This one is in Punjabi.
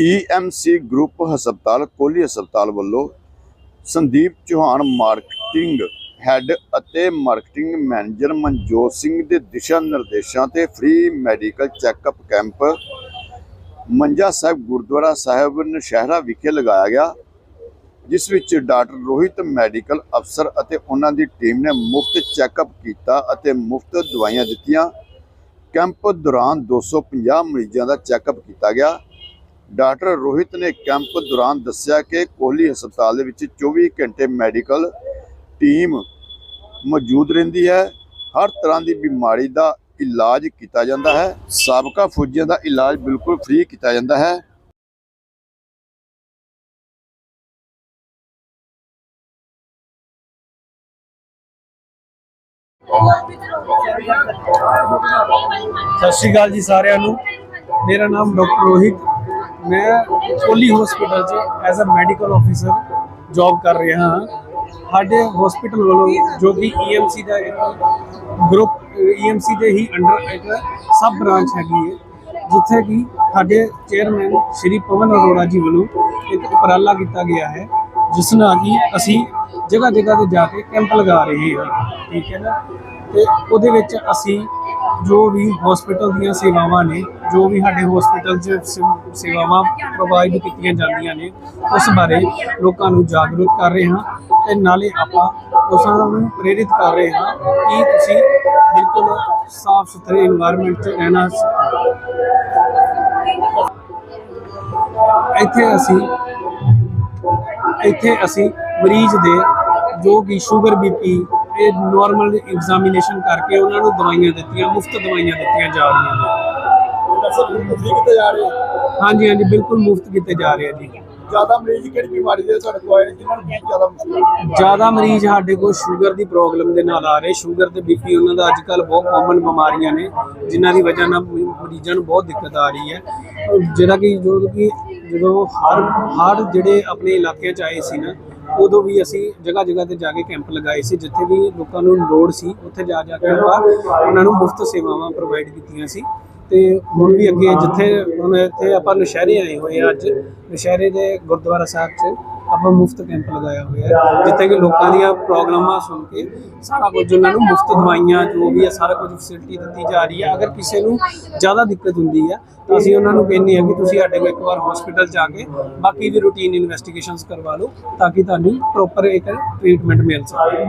ਈਐਮਸੀ ਗਰੁੱਪ ਹਸਪਤਾਲ, ਕੋਹਲੀ ਹਸਪਤਾਲ ਵੱਲੋਂ ਸੰਦੀਪ ਚੌਹਾਨ ਮਾਰਕੀਟਿੰਗ ਹੈੱਡ ਅਤੇ ਮਾਰਕੀਟਿੰਗ ਮੈਨੇਜਰ ਮਨਜੋਤ ਸਿੰਘ ਦੇ ਦਿਸ਼ਾ ਨਿਰਦੇਸ਼ਾਂ ਤੇ ਫ੍ਰੀ ਮੈਡੀਕਲ ਚੈੱਕਅਪ ਕੈਂਪ ਮੰਜਾ ਸਾਹਿਬ ਗੁਰਦੁਆਰਾ ਸਾਹਿਬ ਨਸ਼ਹਿਰਾ ਵਿਖੇ ਲਗਾਇਆ ਗਿਆ, ਜਿਸ ਵਿੱਚ ਡਾਕਟਰ ਰੋਹਿਤ ਮੈਡੀਕਲ ਅਫਸਰ ਅਤੇ ਉਹਨਾਂ ਦੀ ਟੀਮ ਨੇ ਮੁਫਤ ਚੈੱਕਅਪ ਕੀਤਾ ਅਤੇ ਮੁਫਤ ਦਵਾਈਆਂ ਦਿੱਤੀਆਂ। ਕੈਂਪ ਦੌਰਾਨ 250 ਮਰੀਜ਼ਾਂ ਦਾ ਚੈੱਕਅਪ ਕੀਤਾ ਗਿਆ। ਡਾਕਟਰ ਰੋਹਿਤ ਨੇ ਕੈਂਪ ਦੌਰਾਨ ਦੱਸਿਆ ਕਿ ਕੋਹਲੀ ਹਸਪਤਾਲ ਦੇ ਵਿੱਚ 24 ਘੰਟੇ ਮੈਡੀਕਲ ਟੀਮ ਮੌਜੂਦ ਰਹਿੰਦੀ ਹੈ। ਹਰ ਤਰ੍ਹਾਂ ਦੀ ਬਿਮਾਰੀ ਦਾ ਇਲਾਜ ਕੀਤਾ ਜਾਂਦਾ ਹੈ। ਸਾਬਕਾ ਫੌਜੀਆਂ ਦਾ ਇਲਾਜ ਬਿਲਕੁਲ ਫ੍ਰੀ ਕੀਤਾ ਜਾਂਦਾ ਹੈ। ਸਤਿ ਸ਼੍ਰੀ ਅਕਾਲ ਜੀ ਸਾਰਿਆਂ ਨੂੰ। ਮੇਰਾ ਨਾਮ ਡਾਕਟਰ ਰੋਹਿਤ ਮੈਂ ਕੋਲੀ ਹਸਪੀਟਲ 'ਚ as a medical officer job ਕਰ ਰਿਹਾ ਹਾਂ। ਸਾਡੇ ਹਸਪੀਟਲ ਵੱਲੋਂ ਜੋ ਕਿ ਈਐਮਸੀ ਦਾ ਇੱਕ ਗਰੁੱਪ ਈਐਮਸੀ ਦੇ ਹੀ ਅੰਡਰ ਇੱਕ ਸਬ ਬ੍ਰਾਂਚ ਹੈਗੀ ਹੈ, ਜਿੱਥੇ ਕਿ ਸਾਡੇ ਚੇਅਰਮੈਨ ਸ਼੍ਰੀ ਪਵਨ ਅਰੋੜਾ ਜੀ ਵੱਲੋਂ ਇੱਕ ਉਪਰਾਲਾ ਕੀਤਾ ਗਿਆ ਹੈ, ਜਿਸ ਨਾਲ ਕਿ ਅਸੀਂ ਜਗ੍ਹਾ ਜਗ੍ਹਾ ਤੇ ਜਾ ਕੇ ਕੈਂਪ ਲਗਾ ਰਹੇ ਹਾਂ। ਠੀਕ ਹੈ ਨਾ? ਤੇ ਉਹਦੇ ਵਿੱਚ ਅਸੀਂ ਜੋ ਵੀ ਹਸਪੀਟਲ ਦੀਆਂ ਸੇਵਾਵਾਂ ਨੇ, ਜੋ ਵੀ ਸਾਡੇ ਹਸਪੀਟਲ 'ਚ ਸੇ- ਸੇਵਾਵਾਂ ਪ੍ਰੋਵਾਈਡ ਕੀਤੀਆਂ ਜਾਂਦੀਆਂ ਨੇ, ਉਸ ਬਾਰੇ ਲੋਕਾਂ ਨੂੰ ਜਾਗਰੂਕ ਕਰ ਰਹੇ ਹਾਂ ਤੇ ਨਾਲੇ ਆਪਾਂ ਉਸਾਂ ਨੂੰ ਪ੍ਰੇਰਿਤ ਕਰ ਰਹੇ ਹਾਂ ਕਿ ਤੁਸੀਂ ਬਿਲਕੁਲ ਸਾਫ਼ ਸੁਥਰੇ এনवायरमेंट 'ਚ ਰਹਿਣਾ ਇੱਥੇ ਅਸੀਂ ਇੱਥੇ ਅਸੀਂ ਮਰੀਜ਼ ਦੇ ਜੋ ਕਿ ਸ਼ੂਗਰ ਬੀਪੀ ਇਹ ਨਾਰਮਲ ਐਗਜ਼ਾਮੀਨੇਸ਼ਨ ਕਰਕੇ ਉਹਨਾਂ ਨੂੰ ਦਵਾਈਆਂ ਦਿੱਤੀਆਂ ਮੁਫਤ ਦਵਾਈਆਂ ਦਿੱਤੀਆਂ ਜਾ ਰਹੀਆਂ ਨੇ। ਡਾਕਟਰ ਮੁਫਤ ਕਿਤੇ ਜਾ ਰਹੇ ਹਾਂਜੀ ਹਾਂਜੀ ਬਿਲਕੁਲ ਮੁਫਤ ਕੀਤੇ ਜਾ ਰਹੇ ਆ ਜੀ। ਜ਼ਿਆਦਾ ਮਰੀਜ਼ ਕਿਹੜੀ ਬਿਮਾਰੀ ਦੇ ਸਾਡੇ ਕੋਲ ਆਏ ਜਿਨ੍ਹਾਂ ਨੂੰ ਜ਼ਿਆਦਾ ਜ਼ਿਆਦਾ ਮਰੀਜ਼ ਸਾਡੇ ਕੋਲ ਸ਼ੂਗਰ ਦੀ ਪ੍ਰੋਬਲਮ ਦੇ ਨਾਲ ਆ ਰਹੇ। ਸ਼ੂਗਰ ਤੇ ਬੀਪੀ ਉਹਨਾਂ ਦਾ ਅੱਜ ਕੱਲ ਬਹੁਤ ਕਾਮਨ ਬਿਮਾਰੀਆਂ ਨੇ ਜਿਨ੍ਹਾਂ ਦੀ ਵਜ੍ਹਾ ਨਾਲ ਮਰੀ- ਮਰੀਜ਼ਾਂ ਨੂੰ ਬਹੁਤ ਦਿੱਕਤ ਆ ਰਹੀ ਹੈ। ਜਿਹੜਾ ਕਿ ਜੋ ਕਿ ਜਦੋਂ ਹਰ ਹਰ ਜਿਹੜੇ ਆਪਣੇ ਇਲਾਕਿਆਂ 'ਚ ਆਏ ਸੀ ਨਾ ਉਦੋਂ ਵੀ ਅਸੀਂ ਜਗ੍ਹਾ ਜਗ੍ਹਾ ਤੇ ਜਾ ਕੇ ਕੈਂਪ ਲਗਾਏ ਸੀ, ਜਿੱਥੇ ਵੀ ਲੋਕਾਂ ਨੂੰ ਲੋੜ ਸੀ, ਉੱਥੇ ਜਾ ਜਾ ਕੇ ਆਪਾਂ ਉਹਨਾਂ ਨੂੰ ਮੁਫਤ ਸੇਵਾਵਾਂ ਪ੍ਰੋਵਾਈਡ ਕੀਤੀਆਂ ਸੀ। ਤੇ ਹੁਣ ਵੀ ਅੱਗੇ ਜਿੱਥੇ ਹੁਣ ਇੱਥੇ ਆਪਾਂ ਨਸ਼ਹਿਰੇ ਆਏ ਹੋਏ ਆ ਅੱਜ, ਨਸ਼ਹਿਰੇ ਦੇ ਗੁਰਦੁਆਰਾ ਸਾਹਿਬ 'ਚ ਆਪਾਂ ਮੁਫਤ ਕੈਂਪ ਲਗਾਇਆ ਹੋਇਆ ਹੈ, ਜਿੱਥੇ ਕਿ ਲੋਕਾਂ ਦੀਆਂ ਪ੍ਰੋਬਲਮਾਂ ਸੁਣ ਕੇ ਸਾਰਾ ਕੁਝ ਉਹਨਾਂ ਨੂੰ ਮੁਫਤ ਦਵਾਈਆਂ, ਜੋ ਵੀ ਹੈ ਸਾਰਾ ਕੁਝ ਫੈਸਿਲਿਟੀ ਦਿੱਤੀ ਜਾ ਰਹੀ ਹੈ। ਅਗਰ ਕਿਸੇ ਨੂੰ ਜ਼ਿਆਦਾ ਦਿੱਕਤ ਹੁੰਦੀ ਹੈ, ਤਾਂ ਅਸੀਂ ਉਹਨਾਂ ਨੂੰ ਕਹਿੰਦੇ ਹਾਂ ਕਿ ਤੁਸੀਂ ਸਾਡੇ ਕੋਲ ਇੱਕ ਵਾਰ ਹਸਪੀਟਲ ਜਾ ਕੇ ਬਾਕੀ ਵੀ ਰੂਟੀਨ ਇਨਵੈਸਟੀਗੇਸ਼ਨਸ ਕਰਵਾ ਲਓ, ਤਾਂ ਕਿ ਤੁਹਾਨੂੰ ਪ੍ਰੋਪਰ ਇੱਕ ਟ੍ਰੀਟਮੈਂਟ ਮਿਲ ਸਕੇ।